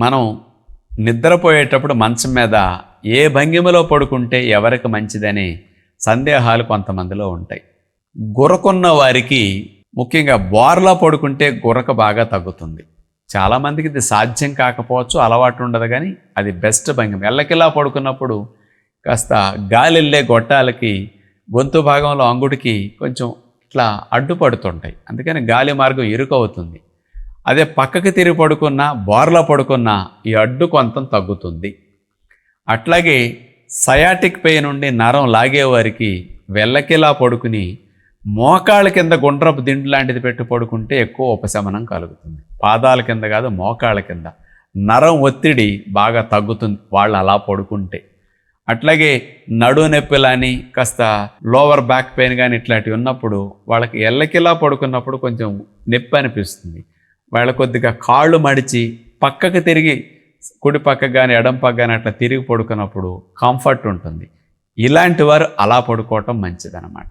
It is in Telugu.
మనం నిద్రపోయేటప్పుడు మంచం మీద ఏ భంగిమలో పడుకుంటే ఎవరికి మంచిదని సందేహాలు కొంతమందిలో ఉంటాయి. గురకున్న వారికి ముఖ్యంగా బోర్లా పడుకుంటే గురక బాగా తగ్గుతుంది. చాలామందికి ఇది సాధ్యం కాకపోవచ్చు అలవాటు ఉండదు కానీ అది బెస్ట్ భంగిమ. ఎల్లకిలా పడుకున్నప్పుడు కాస్త గాలి వెళ్ళే గొట్టాలకి గొంతు భాగంలో అంగుడికి కొంచెం ఇట్లా అడ్డుపడుతుంటాయి. అందుకని గాలి మార్గం ఇరుకవుతుంది. అదే పక్కకి తిరిగి పడుకున్నా బోర్లా పడుకున్నా ఈ అడ్డు కొంత తగ్గుతుంది. అట్లాగే సయాటిక్ పెయిన్ నుండి నరం లాగేవారికి వెళ్ళకిలా పడుకుని మోకాళ్ళ కింద గుండ్రపు దిండు లాంటిది పెట్టి పడుకుంటే ఎక్కువ ఉపశమనం కలుగుతుంది. పాదాల కింద కాదు మోకాళ్ళ కింద. నరం ఒత్తిడి బాగా తగ్గుతుంది వాళ్ళు అలా పడుకుంటే. అట్లాగే నడు నొప్పిలని కాస్త లోవర్ బ్యాక్ పెయిన్ కానీ ఇట్లాంటివి ఉన్నప్పుడు వాళ్ళకి ఎల్లకిలా పడుకున్నప్పుడు కొంచెం నొప్పి అనిపిస్తుంది. వాళ్ళ కొద్దిగా కాళ్ళు మడిచి పక్కకు తిరిగి కుడి పక్కకు కానీ ఎడం పక్క కానీ అట్లా తిరిగి పడుకున్నప్పుడు కంఫర్ట్ ఉంటుంది. ఇలాంటి వారు అలా పడుకోవటం మంచిదన్నమాట.